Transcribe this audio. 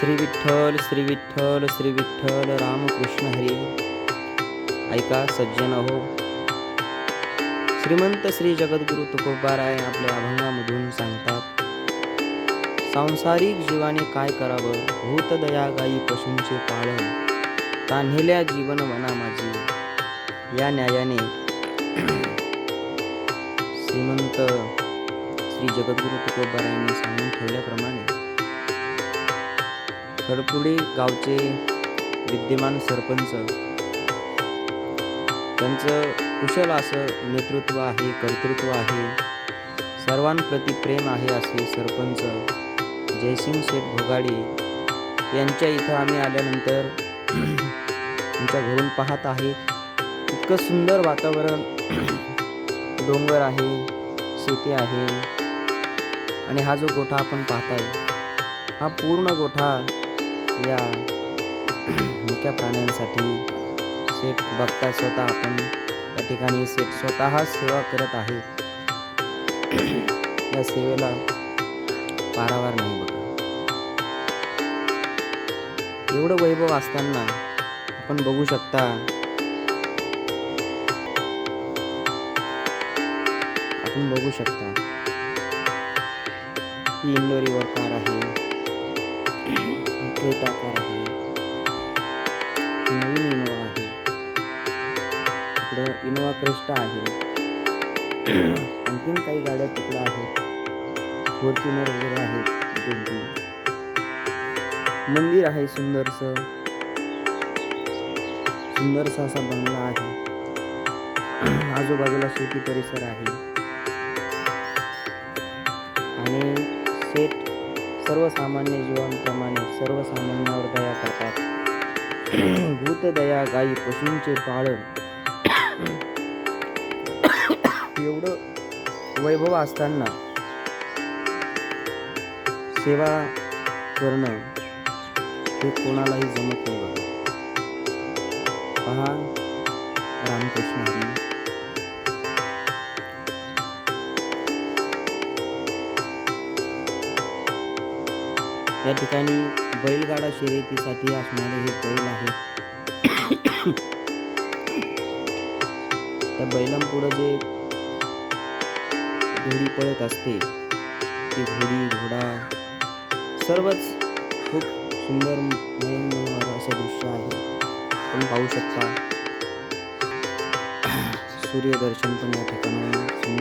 श्री विठ्ठल श्री विठ्ठल श्री विठ्ठल रामकृष्ण हरी. ऐका सज्जन हो. श्रीमंत श्री जगद्गुरु तुकोबाराय आपल्या अभंगामधून सांगतात सांसारिक जीवाने काय करावं? भूत दया गायी पशूंचे पालन. तान्हेल्या जीवन मना माझी. या न्यायाने श्रीमंत श्री जगद्गुरु तुकोबारायांनी सांगून ठेवल्याप्रमाणे खडपुडे गावचे विद्यमान सरपंच. त्यांचं कुशल असं नेतृत्व आहे कर्तृत्व आहे. सर्वांप्रती प्रेम आहे असे सरपंच जयसिंग शेठ भोगाडे यांच्या इथं आम्ही आल्यानंतर त्यांच्या घरून पाहत आहे. इतकं सुंदर वातावरण डोंगर आहे शेती आहे. आणि हा जो गोठा आपण पाहताय हा पूर्ण गोठा या मुक्या प्राण्यांसाठी सेट बघता स्वतः आपण या ठिकाणी सेट स्वतः सेवा करत आहे. या सेवेला पारावार नाही बघा. एवढं वैभव असताना आपण बघू शकता आपण बघू शकता ही इंडोरीवर कार आहे. क्रेटा कार आहे. नवीन इनोवा आहे. इकडं इनोवा क्रिस्टा आहे. आणखीन काही गाड्या तिकडं आहेत. फॉर्च्युनर वगैरे आहेत दोन तीन मंदिर आहे सुंदरसं. सुंदरसा असा बंगला आहे. आजूबाजूला शेती परिसर आहे. आणि सेट सर्वसामान्य जीवांप्रमाणे सर्वसामान्यावर दया करतात. भूत दया गायी पशूंचे पाळण. एवढं वैभव असताना सेवा करणं हे कोणालाही जमत नाही बघा. पहा रामकृष्ण हरी. या ठिकाणी बैलगाडा शर्यतीसाठी असणारे हे बैल आहे. त्या बैलांपुढं जे घोडी पळत असते ती घोडी घोडा सर्वच खूप सुंदर मनोहर असं दृश्य आहे. तुम्ही पाहू शकता. सूर्यदर्शन पण या ठिकाणी